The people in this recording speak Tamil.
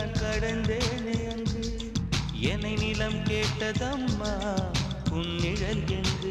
நான் கடந்தேனே அங்கு. என்னை நிலம் கேட்டதம்மா உன் நிழல் எங்கு